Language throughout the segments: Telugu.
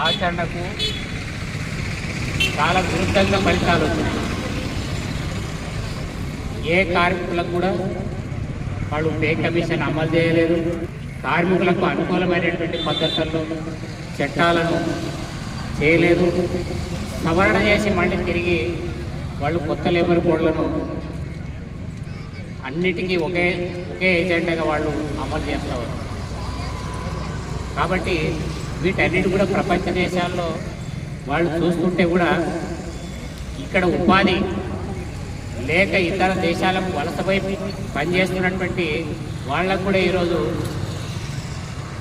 ఆచరణకు చాలా విరుద్ధంగా ఫలితాలు వచ్చినాయి ఏ కార్మికులకు కూడా వాళ్ళు పే కమిషన్ అమలు చేయలేదు. కార్మికులకు అనుకూలమైనటువంటి పద్ధతుల్లో చట్టాలను చేయలేదు. సవరణ చేసి మళ్ళీ తిరిగి వాళ్ళు కొత్త లేబర్ కోడ్లను అన్నిటికీ ఒకే ఒకే ఏజెండాగా వాళ్ళు అమలు చేస్తారు కాబట్టి వీటన్నిటి కూడా ప్రపంచ దేశాల్లో వాళ్ళు చూస్తుంటే కూడా ఇక్కడ ఉపాధి లేక ఇతర దేశాలకు వలసపై పనిచేస్తున్నటువంటి వాళ్ళకు కూడా ఈరోజు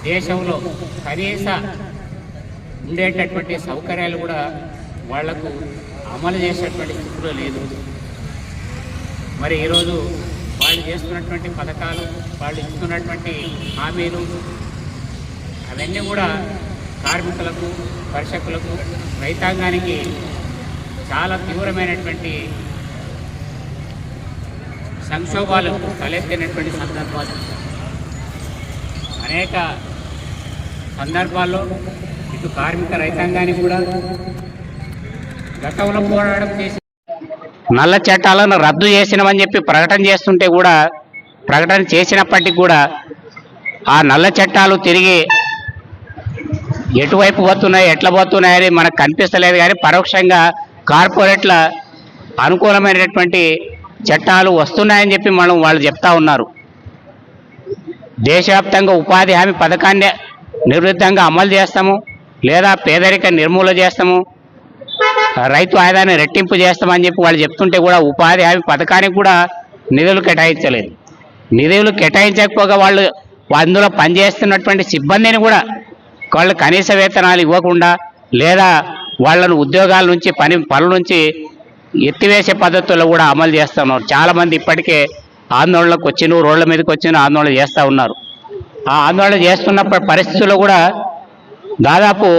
దేశంలో కనీస ఉండేటటువంటి సౌకర్యాలు కూడా వాళ్ళకు అమలు చేసేటువంటి స్థితిలో లేదు. మరి ఈరోజు వాళ్ళు చేస్తున్నటువంటి పథకాలు వాళ్ళు ఇస్తున్నటువంటి హామీలు అవన్నీ కూడా కార్మికులకు కర్షకులకు రైతాంగానికి చాలా తీవ్రమైనటువంటి సంక్షోభాలు తలెత్తినటువంటి సందర్భాలు. అనేక సందర్భాల్లో ఇటు కార్మిక రైతాంగానికి కూడా గతంలో పోరాటం చేసి నల్ల చట్టాలను రద్దు చేసినామని చెప్పి ప్రకటన చేస్తుంటే కూడా ప్రకటన చేసినప్పటికీ కూడా ఆ నల్ల చట్టాలు తిరిగి ఎటువైపు పోతున్నాయి ఎట్లా పోతున్నాయని మనకు కనిపిస్తలేదు కానీ పరోక్షంగా కార్పొరేట్ల అనుకూలమైనటువంటి చట్టాలు వస్తున్నాయని చెప్పి మనం వాళ్ళు చెప్తా ఉన్నారు. దేశవ్యాప్తంగా ఉపాధి హామీ పథకాన్ని నిర్విధంగా అమలు చేస్తాము లేదా పేదరిక నిర్మూలన చేస్తాము రైతు ఆదాయాన్ని రెట్టింపు చేస్తామని చెప్పి వాళ్ళు చెప్తుంటే కూడా ఉపాధి హామీ పథకానికి కూడా నిధులు కేటాయించలేదు. నిధులు కేటాయించకపోగా వాళ్ళు అందులో పనిచేస్తున్నటువంటి సిబ్బందిని కూడా వాళ్ళు కనీస వేతనాలు ఇవ్వకుండా లేదా వాళ్ళను ఉద్యోగాల నుంచి పని పనుల నుంచి ఎత్తివేసే పద్ధతుల్లో కూడా అమలు చేస్తున్నారు. చాలామంది ఇప్పటికే ఆందోళనకు వచ్చిన రోడ్ల మీదకి వచ్చిన ఆందోళన చేస్తూ ఉన్నారు. ఆ ఆందోళన చేస్తున్న పరిస్థితుల్లో కూడా దాదాపు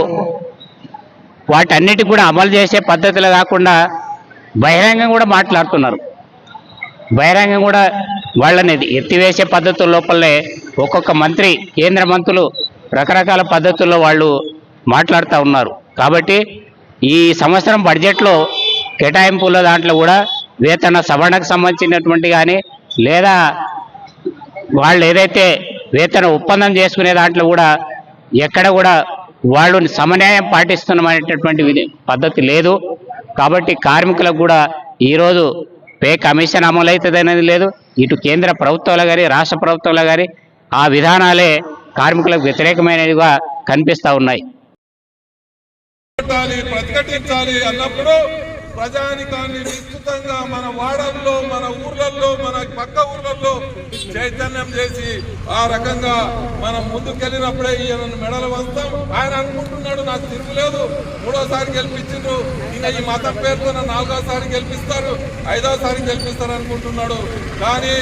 వాటన్నిటి కూడా అమలు చేసే పద్ధతులు కాకుండా బహిరంగం కూడా మాట్లాడుతున్నారు. బహిరంగం కూడా వాళ్ళని ఎత్తివేసే పద్ధతుల లోపలే ఒక్కొక్క మంత్రి కేంద్ర మంత్రులు రకరకాల పద్ధతుల్లో వాళ్ళు మాట్లాడుతూ ఉన్నారు. కాబట్టి ఈ సంవత్సరం బడ్జెట్లో కేటాయింపుల దాంట్లో కూడా వేతన సవరణకు సంబంధించినటువంటి కానీ లేదా వాళ్ళు ఏదైతే వేతన ఒప్పందం చేసుకునే దాంట్లో కూడా ఎక్కడ కూడా వాళ్ళు సమన్యాయం పాటిస్తున్నామనేటటువంటి పద్ధతి లేదు. కాబట్టి కార్మికులకు కూడా ఈరోజు పే కమిషన్ అమలు అవుతుంది అనేది లేదు. ఇటు కేంద్ర ప్రభుత్వాలు కానీ రాష్ట్ర ప్రభుత్వాలు కానీ ఆ విధానాలే కార్మికులకు వ్యతిరేకమైనవిగా కనిపిస్తూ ఉన్నాయి. ప్రతిఘటించాలి ప్రతిఘటించాలి అన్నప్పుడు ప్రజానికాన్ని విస్తృతంగా మన వాడల్లో మన ఊర్లలో మన పక్క ఊర్లలో చైతన్యం చేసి ఆ రకంగా మనం ముందుకెళ్ళినప్పుడే ఈయన మెడలు వస్తాం. ఆయన అనుకుంటున్నాడు నాకు తిరుగులేదు మూడోసారి గెలిపించిండ్రు. ఇంకా ఈ మతం పేరుతో నాలుగోసారి గెలిపిస్తారు. ఐదోసారి గెలిపిస్తారు అనుకుంటున్నాడు. కానీ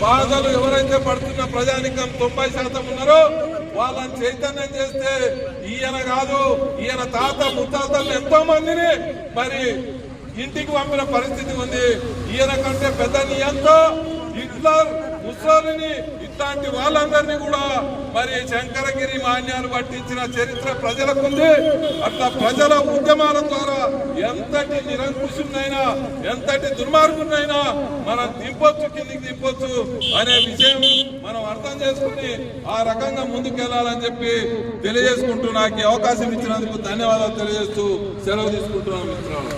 బాధలు ఎవరైతే పడుతున్న ప్రజానికం తొంభై శాతం ఉన్నారో వాళ్ళని చైతన్యం చేస్తే ఈయన కాదు ఈయన తాత ముత్తాతలు ఎంతో మందిని మరి ఇంటికి పంపిన పరిస్థితి ఉంది. ఈయన కంటే పెద్ద నియంతో హిట్లర్ ముసలిని ఇట్లాంటి వాళ్ళందరినీ కూడా మరి శంకరగిరి మాన్యాలు పట్టించిన చరిత్ర ప్రజలకుంది. అట్లా ప్రజల ఉద్యమాల ద్వారా ఎంతటి నిరంకుశున్నైనా ఎంతటి దుర్మార్గున్నైనా మనం దింపొచ్చు కిందికి దింపొచ్చు అనే విషయం మనం అర్థం చేసుకుని ఆ రకంగా ముందుకెళ్ళాలని చెప్పి తెలియజేసుకుంటూ నాకు అవకాశం ఇచ్చినందుకు ధన్యవాదాలు తెలియజేస్తూ సెలవు తీసుకుంటున్నాను మిత్రులు